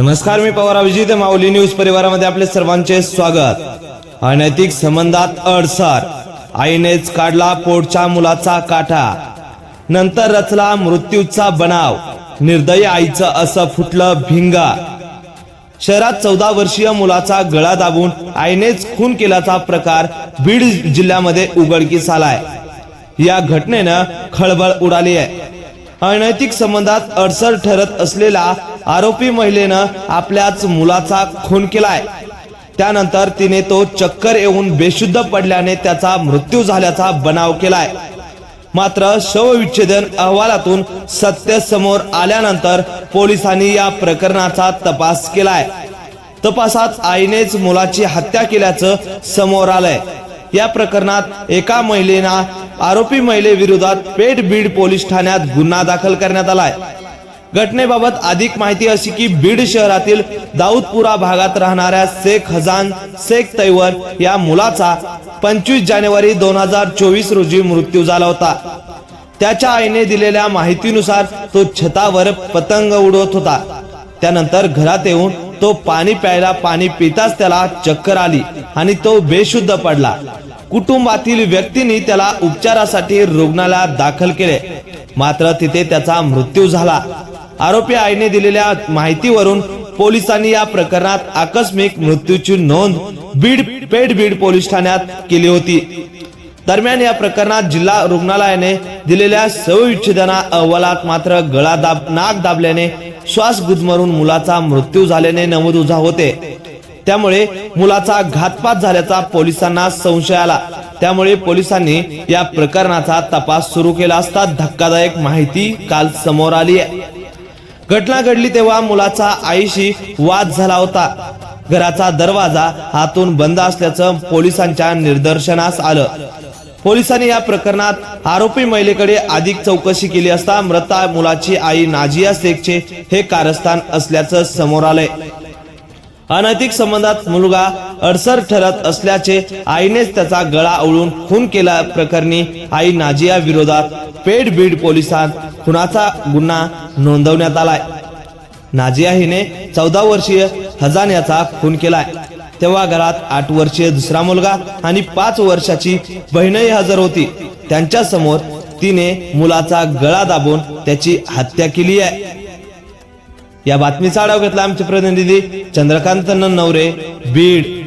नमस्कार मी पवार अभिजित माऊली न्यूज परिवारामध्ये आपले सर्वांचे स्वागत. अनैतिक संबंधात अडसर. आईनेच काढला पोटच्या मुलाचा काठा नंतर रचला मृत्यूचा बनाव. निर्दयी आईचं असं फुटलं भिंगा. शहरात चौदा वर्षीय मुलाचा गळा दाबून आईनेच खून केल्याचा प्रकार बीड जिल्ह्यामध्ये उघडकीस आलाय. या घटनेनं खळबळ उडाली आहे. अनैतिक संबंधात अडसर ठरत असलेला आरोपी महिलेनं आपल्याच मुलाचा खून केलाय. त्यानंतर तिने तो चक्कर येऊन बेशुद्ध पडल्याने त्याचा मृत्यू झाल्याचा बनाव केलाय. मात्र शवविच्छेदन अहवालातून सत्य समोर आल्यानंतर पोलिसांनी या प्रकरणाचा तपास केलाय. तपासात आईनेच मुलाची हत्या केल्याचं समोर आलंय. या प्रकरणात एका महिलेना आरोपी महिलेविरोधात पेठ बीड पोलीस ठाण्यात गुन्हा दाखल करण्यात आलाय. घटनेबाबत अधिक माहिती अशी की बीड शहरातील दाऊदपुरा भागात राहणाऱ्या शेख हजान शेख तैवर या मुलाचा पंचवीस जानेवारी दोन हजार चोवीस रोजी मृत्यू झाला होता. त्याच्या आईने दिलेल्या माहितीनुसार तो छतावर पतंग उडवत होता. त्यानंतर घरात येऊन तो पाणी प्यायला पाणी पिताच त्याला चक्कर आली आणि तो बेशुद्ध पडला. कुटुंबातील व्यक्तींनी त्याला उपचारासाठी रुग्णालयात दाखल केले. मात्र तिथे त्याचा मृत्यू झाला. आरोपी आईने दिलेल्या माहितीवरून पोलिसांनी या प्रकरणात आकस्मिक मृत्यूची नोंद बीड पेठ बीड पोलीस ठाण्यात केली होती. दरम्यान या प्रकरणात जिल्हा रुग्णालयाने दिलेल्या सविच्छेदना अहवालात मात्र गळा दाब नाक दाबल्याने श्वास गुदमरून मुलाचा मृत्यू झाल्याने नमूद उझा होते. त्यामुळे मुलाचा घातपात झाल्याचा पोलिसांना संशय आला. त्यामुळे पोलिसांनी या प्रकरणाचा तपास सुरू केला असता धक्कादायक माहिती काल समोर आली आहे. घटना घडली तेव्हा मुलाचा आईशी वाद झाला होता. घराचा दरवाजा हातून बंद असल्याचं पोलिसांच्या निदर्शनास आलं. पोलिसांनी या प्रकरणात आरोपी महिलेकडे अधिक चौकशी केली असता मृता मुलाची आई नाजिया शेखचे हे कारस्थान असल्याचं समोर आलंय. अनैतिक संबंधात मुलगा अडसर ठरत असल्याचे आईनेच त्याचा गळा आवळून खून केला प्रकरणी आई नाजिया विरोधात पेठ बीड पोलिसात खुनाचा गुन्हा नोंदवण्यात आलाय. नाजिया हिने चौदा वर्षीय हजान याचा खून केलाय. तेव्हा घरात आठ वर्षीय दुसरा मुलगा आणि पाच वर्षाची बहीणही हजर होती. त्यांच्यासमोर तिने मुलाचा गळा दाबून त्याची हत्या केली आहे. या बातमीचा आढावा घेतला आमचे प्रतिनिधी चंद्रकांत नवरे बीड.